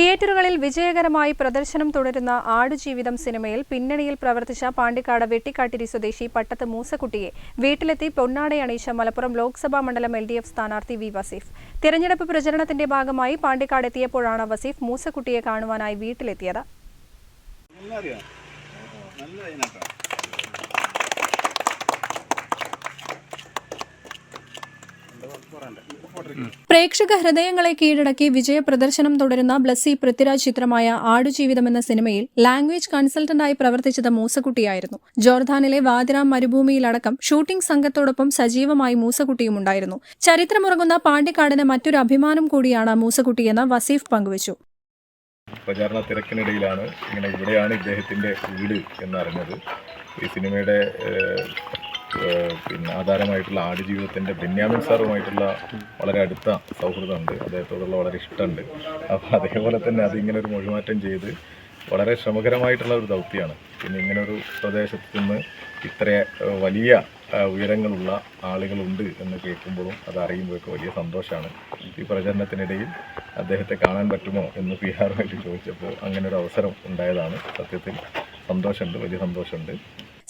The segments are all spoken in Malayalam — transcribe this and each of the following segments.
തിയേറ്ററുകളിൽ വിജയകരമായി പ്രദർശനം തുടരുന്ന ആടുജീവിതം സിനിമയിൽ പിന്നണിയിൽ പ്രവർത്തിച്ച പാണ്ടിക്കാട് വെട്ടിക്കാട്ടിരി സ്വദേശി പട്ടത്ത് മൂസക്കുട്ടിയെ വീട്ടിലെത്തി പൊന്നാടയണീച്ച മലപ്പുറം ലോക്സഭാ മണ്ഡലം എൽ ഡി എഫ് സ്ഥാനാർത്ഥി വി വസീഫ്. തിരഞ്ഞെടുപ്പ് പ്രചരണത്തിന്റെ ഭാഗമായി പാണ്ടിക്കാട് എത്തിയപ്പോഴാണ് വസീഫ് മൂസക്കുട്ടിയെ കാണുവാനായി വീട്ടിലെത്തിയത്. പ്രേക്ഷക ഹൃദയങ്ങളെ കീഴടക്കി വിജയപ്രദർശനം തുടരുന്ന ബ്ലസ്സി പൃഥ്വിരാജ് ചിത്രമായ ആടുജീവിതം എന്ന സിനിമയിൽ ലാംഗ്വേജ് കൺസൾട്ടന്റായി പ്രവർത്തിച്ചത് മൂസക്കുട്ടിയായിരുന്നു. ജോർദാനിലെ വാദിറാം മരുഭൂമിയിലടക്കം ഷൂട്ടിംഗ് സംഘത്തോടൊപ്പം സജീവമായി മൂസക്കുട്ടിയും ഉണ്ടായിരുന്നു ചരിത്രമുറങ്ങുന്ന പാണ്ടിക്കാടിന് മറ്റൊരു അഭിമാനം കൂടിയാണ് മൂസക്കുട്ടിയെന്ന് വസീഫ് പങ്കുവച്ചു. പ്രചാരണ തിരക്കിനിടയിലാണ് ഇങ്ങനെ ഇവിടെയാണ് ഇദ്ദേഹത്തിന്റെ വീട് എന്നറിഞ്ഞത്. ഈ സിനിമയുടെ പിന്നെ ആധാരമായിട്ടുള്ള ആടുജീവിതത്തിന്റെ ബെന്യാമിൻ സാറുമായിട്ടുള്ള വളരെ അടുത്ത സൗഹൃദമുണ്ട്. അദ്ദേഹത്തോടുള്ള വളരെ ഇഷ്ടമുണ്ട്. അപ്പോൾ അതേപോലെ തന്നെ അതിങ്ങനെ ഒരു മൊഴിമാറ്റം ചെയ്ത് വളരെ ശ്രമകരമായിട്ടുള്ള ഒരു ദൗത്യമാണ്. പിന്നെ ഇങ്ങനെ ഒരു പ്രദേശത്ത് നിന്ന് ഇത്ര വലിയ ഉയരങ്ങളുള്ള ആളുകളുണ്ട് എന്ന് കേൾക്കുമ്പോഴും അത് അറിയുമ്പോഴൊക്കെ വലിയ സന്തോഷമാണ്. ഈ പ്രചരണത്തിനിടയിൽ അദ്ദേഹത്തെ കാണാൻ പറ്റുമോ എന്ന് പി ആറുമായിട്ട് ചോദിച്ചപ്പോൾ അങ്ങനെ ഒരു അവസരം ഉണ്ടായതാണ്. സത്യത്തിൽ സന്തോഷമുണ്ട് വലിയ സന്തോഷമുണ്ട്.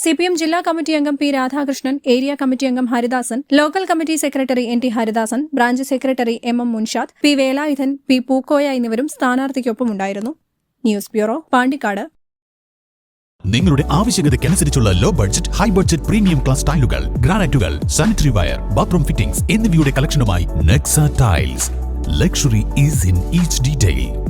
സി പി എം ജില്ലാ കമ്മിറ്റി അംഗം പി രാധാകൃഷ്ണൻ ഏരിയ കമ്മിറ്റി അംഗം Haridasan local committee secretary N T Haridasan branch secretary M M Munshad P Velayudhan P Pookoya എന്നിവരും സ്ഥാനാർത്ഥിക്കൊപ്പമുണ്ടായിരുന്നു. News bureau Pandikkad. നിങ്ങളുടെ ആവശ്യകതയ്ക്കനുസരിച്ചുള്ള low budget high budget premium class ടൈലുകൾ ഗ്രാനൈറ്റുകൾ സാനിറ്ററി വയർ ബാത്റൂം ഫിറ്റിംഗ്സ് എന്നിവയുടെ കളക്ഷനുമായി Nexa tiles luxury is in each detail